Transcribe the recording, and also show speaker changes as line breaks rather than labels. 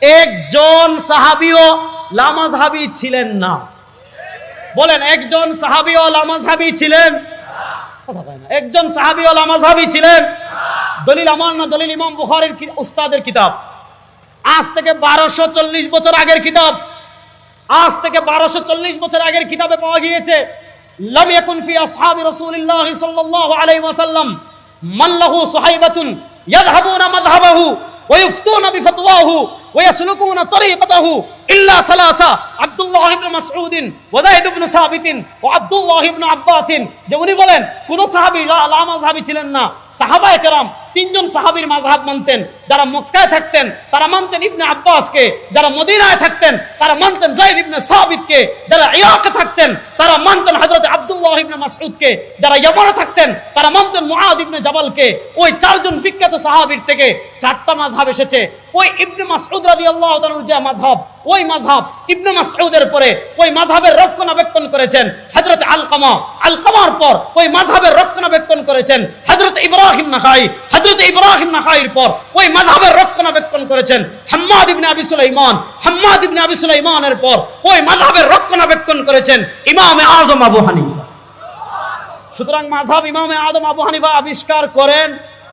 একজন সাহাবিও লামাজহাবি ছিলেন না। বলেন, একজন সাহাবিও লামাজহাবি ছিলেন। একজন সাহাবিও লামাজহাবি ছিলেন? দলিল আমার না দলিল ইমাম বুখারীর কি- উস্তাদের কিতাব। আজ থেকে বারোশো চল্লিশ বছর আগের কিতাব। আজ থেকে বারোশো চল্লিশ বছর আগের কিতাবে পাওয়া গিয়েছে, লাম ইয়াকুন ফি আসহাবি রাসূলিল্লাহ সাল্লাল্লাহু আলাইহি ওয়াসাল্লাম, মান লাহু সুহাইবাতুন ইয়াযহাবুনা মাযহাবাহু। ওয়া যায়েদ ইবনে সাবিত ওয়া আব্দুল্লাহ ইবনে আব্বাস যে উনি বলেন, কোন সাহাবী, লা লা মাযহাবী ছিলেন না। কেরাম তিনজন সাহাবীর মাযহাব মানতেন। যারা মক্কায় থাকতেন, তারা মানতেন ইবনে আব্বাসকে। যারা মদিনায় থাকতেন, তারা মানতেন জাইদ ইবনে সাবিতকে। যারা থাকতেন, তারা মানতেন হযরত আব্দুল্লাহ ইবনে মাসউদকে যারা ইয়ামানে থাকতেন, তারা মানতেন মুআদ ইবনে জাবালকে, ওই চারজন বিখ্যাত সাহাবীর থেকে চারটা মাযহাব এসেছে। ওই ইবনে মাসউদ রাদিয়াল্লাহু তাআলার যে মাযহাব, ওই মাযহাব ইবনে মাসউদের পরে ওই মাযহাবের রক্ষণাবেক্ষণ করেছেন হযরত আলকামা। আলকামার পর ওই মাযহাবের রক্ষণাবেক্ষণ করেছেন হযরত ইব্রাহিম নাখাই। হযরত ইব্রাহিম নাখাইর পর ওই মাযহাবের রক্ষণাবেক্ষণ করেছেন হাম্মাদ ইবনে আবি সুলাইমান। হাম্মাদ ইবনে আবি সুলাইমানের পর ওই মাযহাবের রক্ষণাবেক্ষণ করেছেন ইমামে আজম আবু হানিফা। সুতরাং মাঝাব ইমামে আদম আবু হানিফা আবিষ্কার করেন